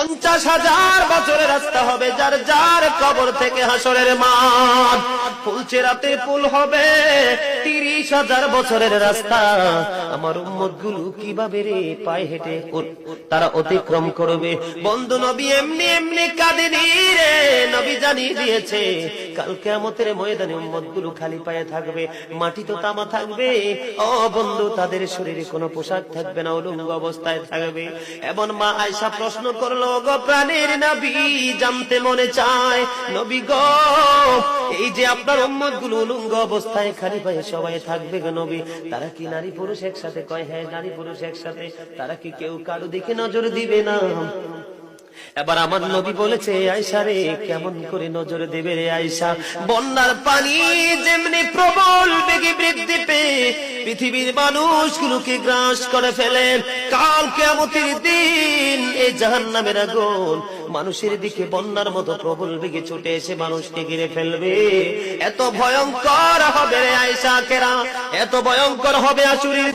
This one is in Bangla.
পঞ্চাশ হাজার বছরের রাস্তা হবে, যার যার কবর থেকে হাসরের মাঠ ফুলছে রাতে ফুল হবে, তিরিশ হাজার বছরের রাস্তা। আমার উম্মতগুলো কীভাবে রে পায়ে হেঁটে তারা অতিক্রম করবে। বন্ধু নবী এমনি এমনি কাঁদেনি রে। জানিয়ে দিয়েছে, কাল কেমতের ময়দানে উম্মতগুলো খালি পায়ে থাকবে, মাটি তো তামা থাকবে। ও বন্ধু, তাদের শরীরে কোনো পোশাক থাকবে না, উলঙ্গ অবস্থায় থাকবে। এমন মা আয়সা প্রশ্ন করল গো প্রাণের নবী, জানতে মনে চায়? নবী গো, এই যে আপনার উম্মতগুলো উলঙ্গ অবস্থায় খালি পায়ে সবাই থাকবে গো নবী, তারা কি নারী পুরুষ একসাথে? কয় হ্যাঁ নারী পুরুষ একসাথে। তারা কি কেউ কারও দিকে নজর দিবে না? এবার আমার নবী বলেছে আয়সা রে, কেমন করে নজর দেবে রে আয়সা বন্যার পানি যেমনি প্রবল বেগে বৃদ্ধি পেয়ে পৃথিবীর মানুষগুলোকে গ্রাস করে ফেলে। কাল কেমতির দিন এই জাহান নামের আগুন মানুষের দিকে বন্যার মতো প্রবল বেগে ছুটে এসে মানুষকে ঘিরে ফেলবে। এত ভয়ঙ্কর হবে রে আয়সা কেরা? এত ভয়ঙ্কর হবে আসুরির